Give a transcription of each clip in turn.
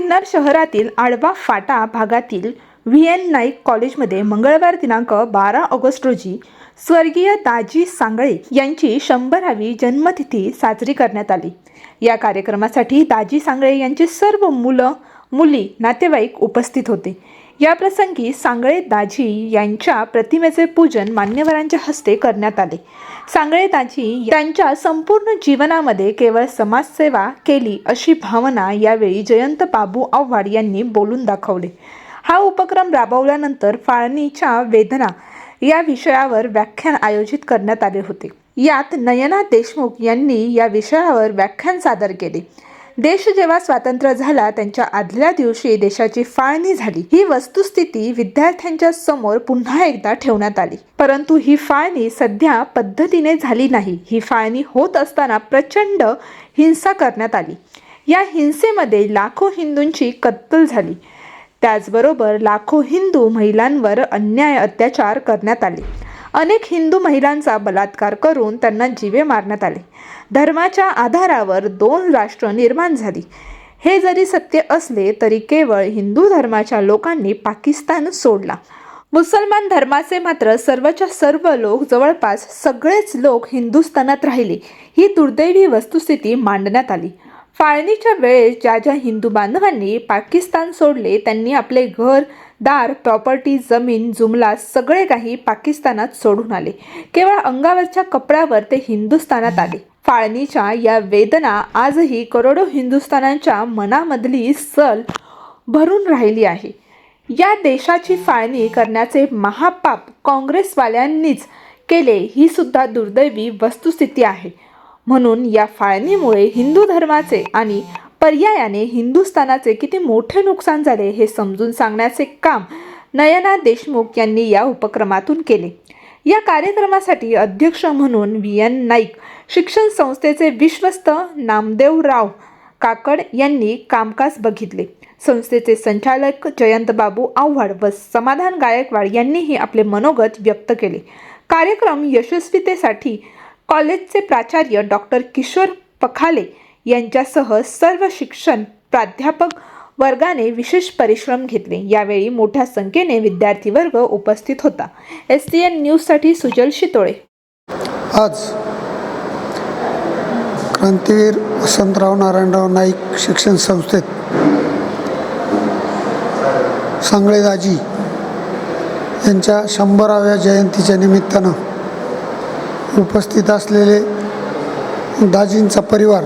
किन्नर शहरातील आडवा फाटा भागातील व्ही एन नाईक कॉलेजमध्ये मंगळवार दिनांक बारा ऑगस्ट रोजी स्वर्गीय दाजी सांगळे यांची शंभरावी जन्मतिथी साजरी करण्यात आली. या कार्यक्रमासाठी दाजी सांगळे यांची सर्व मुलं मुली नातेवाईक उपस्थित होते. या प्रसंगी सांगळे दाजी यांच्या प्रतिमेचे पूजन मान्यवरांच्या हस्ते करण्यात आले. सांगळे दाजी त्यांच्या संपूर्ण जीवनामध्ये केवळ समाजसेवा केली अशी भावना यावेळी जयंत बाबू आव्हाड यांनी बोलून दाखवले. हा उपक्रम राबवल्यानंतर फाळणीच्या वेदना या विषयावर व्याख्यान आयोजित करण्यात आले होते. यात नयना देशमुख यांनी या विषयावर व्याख्यान सादर केले. देश जेव्हा स्वातंत्र्य झाला त्यांच्या आदल्या दिवशी देशाची फाळणी झाली. ही वस्तुस्थिती विद्यार्थ्यांच्या समोर पुन्हा एकदा ठेवण्यात आली. परंतु ही फाळणी सध्या पद्धतीने झाली नाही. ही फाळणी होत असताना प्रचंड हिंसा करण्यात आली. या हिंसेमध्ये लाखो हिंदूंची कत्तल झाली. त्याचबरोबर लाखो हिंदू महिलांवर अन्याय अत्याचार करण्यात आले. अनेक हिंदू महिलांचा बलात्कार करून त्यांना जीवे मारण्यात आले. धर्माच्या आधारावर दोन राष्ट्र निर्माण झाली. हे जरी सत्य असले तरी केवळ हिंदू धर्माच्या लोकांनी पाकिस्तान सोडला. मुसलमान धर्माचे मात्र सर्वच्या सर्व लोक जवळपास सगळेच लोक हिंदुस्थानात राहिले. ही दुर्दैवी वस्तुस्थिती मांडण्यात आली. फाळणीच्या वेळेस ज्या ज्या हिंदू बांधवांनी पाकिस्तान सोडले त्यांनी आपले घर दार प्रॉपर्टी जमीन जुमला सगळे काही पाकिस्तानात सोडून आले. केवळ अंगावरच्या कपड्यावर ते हिंदुस्थानात आले. फाळणीच्या या वेदना आजही करोडो हिंदुस्थानांच्या मनामधली सल भरून राहिली आहे. या देशाची फाळणी करण्याचे महापाप काँग्रेसवाल्यांनीच केले ही सुद्धा दुर्दैवी वस्तुस्थिती आहे. म्हणून या फाळणीमुळे हिंदू धर्माचे आणि पर्यायाने हिंदुस्थानाचे किती मोठे नुकसान झाले हे समजून सांगण्याचे काम नयना देशमुख यांनी या उपक्रमातून केले. या कार्यक्रमासाठी अध्यक्ष म्हणून व्ही. एन. नाईक शिक्षण संस्थेचे विश्वस्त नामदेवराव काकड यांनी कामकाज बघितले. संस्थेचे संचालक जयंत बाबू आव्हाड व समाधान गायकवाड यांनीही आपले मनोगत व्यक्त केले. कार्यक्रम यशस्वीतेसाठी कॉलेजचे प्राचार्य डॉक्टर किशोर पखाले यांच्यासह सर्व शिक्षण प्राध्यापक वर्गाने विशेष परिश्रम घेतले. यावेळी मोठ्या संख्येने विद्यार्थी वर्ग उपस्थित होता. एस टी एन न्यूजसाठी सुजल शितोळे. आज क्रांतीवीर वसंतराव नारायणराव नाईक शिक्षण संस्थेत सांगळेदाजी यांच्या शंभराव्या जयंतीच्या निमित्तानं उपस्थित असलेले दाजींचा परिवार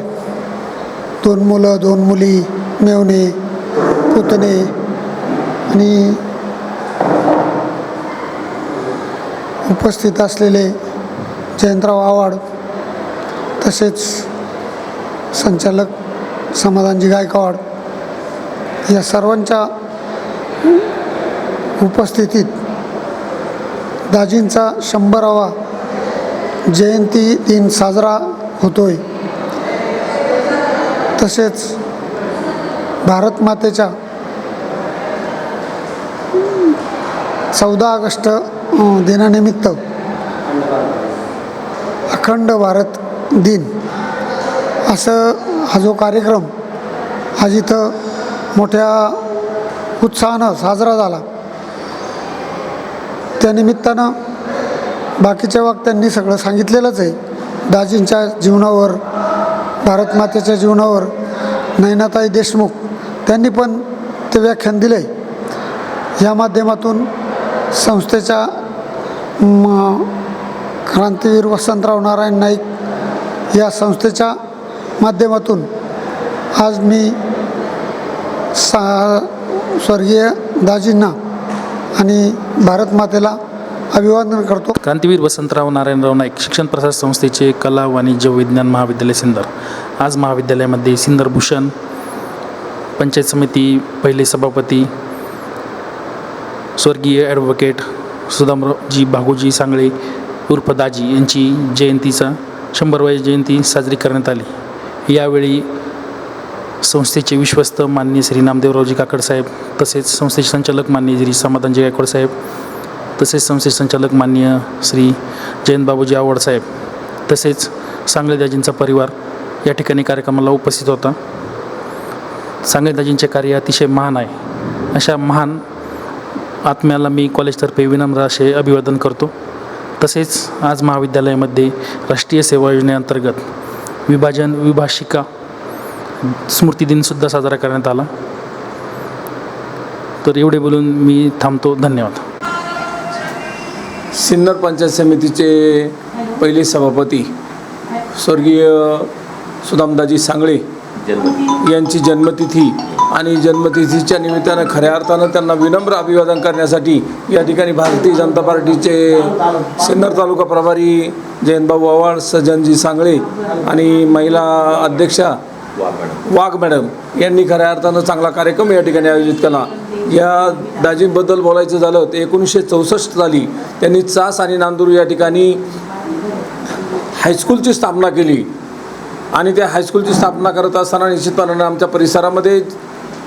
दोन मुलं दोन मुली मेवणे पुतणे आणि उपस्थित असलेले जयंतराव आव्हाड तसेच संचालक समाधानजी गायकवाड या सर्वांच्या उपस्थितीत दाजींचा शंभरावा जयंती दिन साजरा होतोय. तसेच भारत मातेच्या चौदा ऑगस्ट दिनानिमित्त अखंड भारत दिन असं हा जो कार्यक्रम आज इथं मोठ्या उत्साहानं साजरा झाला. त्यानिमित्तानं बाकीच्या वक्त्यांनी सगळं सांगितलेलंच आहे. दाजींच्या जीवनावर भारतमातेच्या जीवनावर नयनाताई देशमुख त्यांनी पण ते व्याख्यान दिलं आहे या माध्यमातून संस्थेच्या म, क्रांतीवीर वसंतराव नारायण नाईक या संस्थेच्या माध्यमातून आज मी सा स्वर्गीय दाजींना आणि भारतमातेला अभिवादन करतो. क्रांतीवीर वसंतराव नारायणराव नाईक शिक्षण प्रसार संस्थेचे कला वाणिज्य विज्ञान महाविद्यालय सिंदर. आज महाविद्यालयामध्ये सिंदर भूषण पंचायत समिती पहिले सभापती स्वर्गीय ॲडव्होकेट सुदामजी भागोजी सांगळे उर्फ दाजी यांची जयंतीचा शंभरवाई जयंती साजरी करण्यात आली. यावेळी संस्थेचे विश्वस्त माननीय श्री नामदेवरावजी काकड साहेब तसेच संस्थेचे संचालक मान्य श्री समाधानजी गायकवाड साहेब तसेच संस्थेचे संचालक मान्य श्री जयंत बाबूजी आवड साहेब तसेच सांगलेदाजींचा परिवार या ठिकाणी कार्यक्रमाला उपस्थित होता. सांगलेदाजींचे कार्य अतिशय महान आहे. अशा महान आत्म्याला मी कॉलेजतर्फे विनम्र असे अभिवादन करतो. तसेच आज महाविद्यालयामध्ये राष्ट्रीय सेवा योजनेअंतर्गत विभाजन विभाषिका स्मृतिदिनसुद्धा साजरा करण्यात आला. तर एवढे बोलून मी थांबतो. धन्यवाद. सिन्नर पंचायत समितीचे पहिले सभापती स्वर्गीय सुदामदाजी सांगळे यांची जन्मतिथी आणि जन्मतिथीच्या निमित्तानं खऱ्या अर्थानं त्यांना विनम्र अभिवादन करण्यासाठी या ठिकाणी भारतीय जनता पार्टीचे सिन्नर तालुका प्रभारी जयंतभाऊ आव्हाड सज्जनजी सांगळे आणि महिला अध्यक्षा वाघ मॅडम यांनी खऱ्या अर्थानं चांगला कार्यक्रम या ठिकाणी आयोजित केला. या दाजींबद्दल बोलायचं झालं तर एकोणीसशे चौसष्ट साली त्यांनी चास आणि नांदूर या ठिकाणी हायस्कूलची स्थापना केली. आणि त्या हायस्कूलची स्थापना करत असताना निश्चितपणानं आमच्या परिसरामध्ये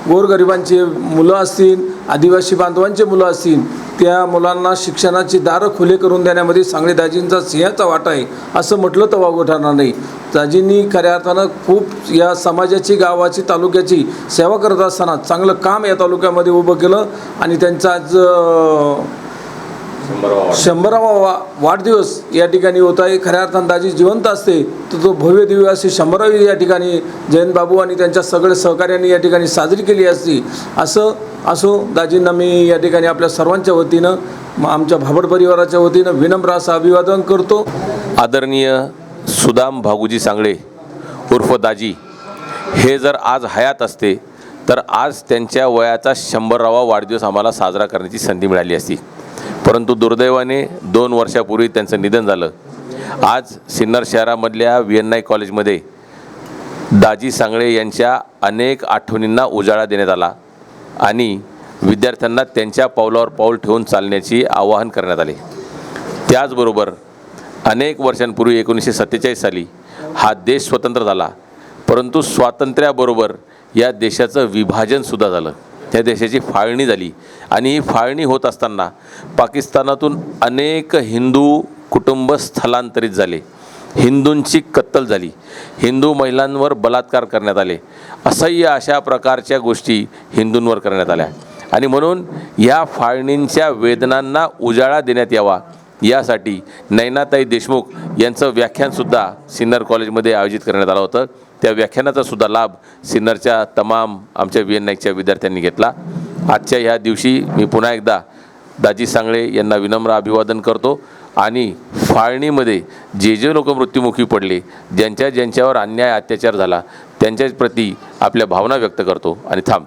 गोरगरिबांची मुलं असतील आदिवासी बांधवांचे मुलं असतील त्या मुलांना शिक्षणाची दारं खुले करून देण्यामध्ये सांगली दाजींचा सिंहाचा वाटा आहे असं म्हटलं तर वावगं ठरणार नाही. दाजींनी खऱ्या अर्थानं खूप या समाजाची गावाची तालुक्याची सेवा करत असताना चांगलं काम या तालुक्यामध्ये उभं केलं आणि त्यांचा आज शंभरावा वा वाढदिवस या ठिकाणी होत आहे. खऱ्या अर्थानं दाजी जिवंत असते तर तो भव्य दिव्य अशी शंभरावी या ठिकाणी जयंत बाबू आणि त्यांच्या सगळे सहकार्यांनी या ठिकाणी साजरी केली असती. असं असो दाजींना मी या ठिकाणी आपल्या सर्वांच्या वतीनं आमच्या भाबड परिवाराच्या वतीनं विनम्र असं अभिवादन करतो. आदरणीय सुदाम भागुजी सांगळे उर्फ दाजी हे जर आज हयात असते तर आज त्यांच्या वयाचा शंभरावा वाढदिवस आम्हाला साजरा करण्याची संधी मिळाली असती. परंतु दुर्दैवाने दोन वर्षापूर्वी त्यांचं निधन झालं. आज सिन्नर शहरामधल्या व्ही एन आय कॉलेजमध्ये दाजी सांगळे यांच्या अनेक आठवणींना उजाळा देण्यात आला आणि विद्यार्थ्यांना त्यांच्या पावलावर पाऊल ठेवून चालण्याची आवाहन करण्यात आले. त्याचबरोबर अनेक वर्षांपूर्वी एकोणीसशे सत्तेचाळीस साली हा देश स्वतंत्र झाला परंतु स्वातंत्र्याबरोबर या देशाचं विभाजनसुद्धा झालं. त्या देशाची फाळणी झाली. आणि ही फाळणी होत असताना पाकिस्तानातून अनेक हिंदू कुटुंब स्थलांतरित झाले. हिंदूंची कत्तल झाली. हिंदू महिलांवर बलात्कार करण्यात आले. असह्य अशा प्रकारच्या गोष्टी हिंदूंवर करण्यात आल्या. आणि म्हणून या फाळणींच्या वेदनांना उजाळा देण्यात यावा. यासाठी नैनाताई देशमुख यांचं व्याख्यानसुद्धा सिन्नर कॉलेजमध्ये आयोजित करण्यात आलं होतं. त्या व्याख्यानाचा सुद्धा लाभ सिन्नरच्या तमाम आमच्या व्ही एन नाईकच्या विद्यार्थ्यांनी घेतला. आजच्या ह्या दिवशी मी पुन्हा एकदा दाजी सांगळे यांना विनम्र अभिवादन करतो आणि फाळणीमध्ये जे जे लोक मृत्युमुखी पडले ज्यांच्या ज्यांच्यावर अन्याय अत्याचार झाला त्यांच्याच प्रती आपल्या भावना व्यक्त करतो आणि थांबतो.